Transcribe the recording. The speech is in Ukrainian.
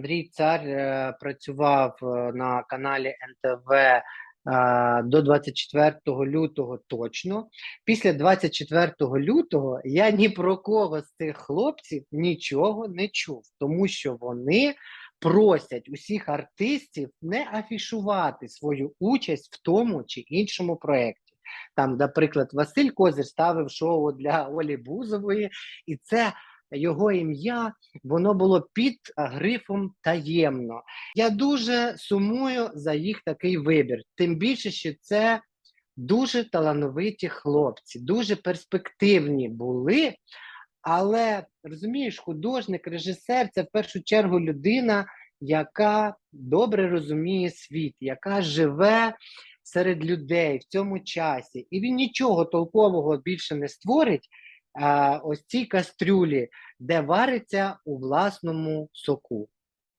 Андрій Цар е, працював е, на каналі НТВ е, до 24 лютого точно. Після 24 лютого я ні про кого з цих хлопців нічого не чув, тому що вони просять усіх артистів не афішувати свою участь в тому чи іншому проєкті. Там, наприклад, Василь Козир ставив шоу для Олі Бузової, і це його ім'я воно було під грифом таємно. Я дуже сумую за їх такий вибір. Тим більше, що це дуже талановиті хлопці, дуже перспективні були. Але розумієш, художник, режисер це в першу чергу людина, яка добре розуміє світ, яка живе серед людей в цьому часі, і він нічого толкового більше не створить. Ось цій кастрюлі, де вариться у власному соку.